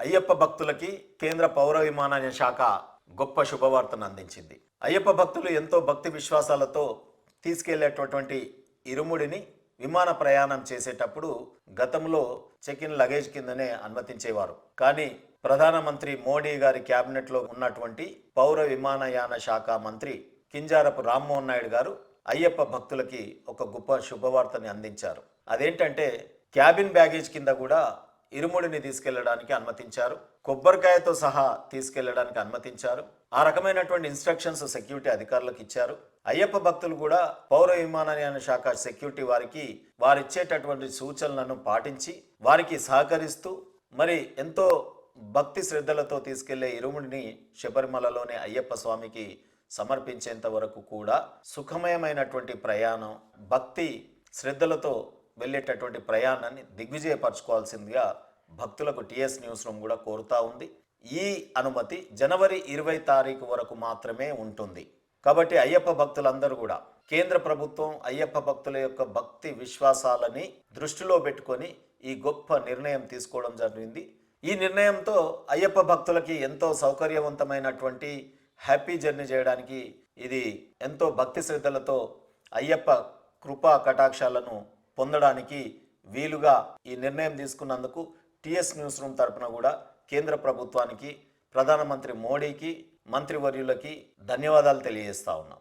అయ్యప్ప భక్తులకి కేంద్ర పౌర విమానయాన శాఖ గొప్ప శుభవార్తను అందించింది. అయ్యప్ప భక్తులు ఎంతో భక్తి విశ్వాసాలతో తీసుకెళ్ళేటటువంటి ఇరుముడిని విమాన ప్రయాణం చేసేటప్పుడు గతంలో చెక్ ఇన్ లగేజ్ కిందనే అనుమతించేవారు. కానీ ప్రధానమంత్రి మోడీ గారి క్యాబినెట్లో ఉన్నటువంటి పౌర విమానయాన శాఖ మంత్రి కింజారపు రామ్మోహన్ నాయుడు గారు అయ్యప్ప భక్తులకి ఒక గొప్ప శుభవార్తని అందించారు. అదేంటంటే క్యాబిన్ బ్యాగేజ్ కింద కూడా ఇరుముడిని తీసుకెళ్ళడానికి అనుమతించారు. కొబ్బరికాయతో సహా తీసుకెళ్ళడానికి అనుమతించారు. ఆ రకమైనటువంటి ఇన్స్ట్రక్షన్స్ సెక్యూరిటీ అధికారులకు ఇచ్చారు. అయ్యప్ప భక్తులు కూడా పౌర విమానయాన శాఖ సెక్యూరిటీ వారికి వారిచ్చేటటువంటి సూచనలను పాటించి వారికి సహకరిస్తూ మరి ఎంతో భక్తి శ్రద్ధలతో తీసుకెళ్ళే ఇరుముడిని శబరిమలలోని అయ్యప్ప స్వామికి సమర్పించేంత వరకు కూడా సుఖమయమైనటువంటి ప్రయాణం భక్తి శ్రద్ధలతో వెళ్ళేటటువంటి ప్రయాణాన్ని దిగ్విజయపరచుకోవాల్సిందిగా భక్తులకు టీఎస్ న్యూస్ రూమ్ కూడా కోరుతా ఉంది. ఈ అనుమతి జనవరి ఇరవై తారీఖు వరకు మాత్రమే ఉంటుంది. కాబట్టి అయ్యప్ప భక్తులందరూ కూడా కేంద్ర ప్రభుత్వం అయ్యప్ప భక్తుల యొక్క భక్తి విశ్వాసాలని దృష్టిలో పెట్టుకొని ఈ గొప్ప నిర్ణయం తీసుకోవడం జరిగింది. ఈ నిర్ణయంతో అయ్యప్ప భక్తులకి ఎంతో సౌకర్యవంతమైనటువంటి హ్యాపీ జర్నీ చేయడానికి ఇది ఎంతో భక్తి శ్రద్ధలతో అయ్యప్ప కృపా కటాక్షాలను పొందడానికి వీలుగా ఈ నిర్ణయం తీసుకున్నందుకు టిఎస్ న్యూస్ రూమ్ తరపున కూడా కేంద్ర ప్రభుత్వానికి ప్రధానమంత్రి మోడీకి మంత్రివర్యులకి ధన్యవాదాలు తెలియజేస్తా ఉన్నాం.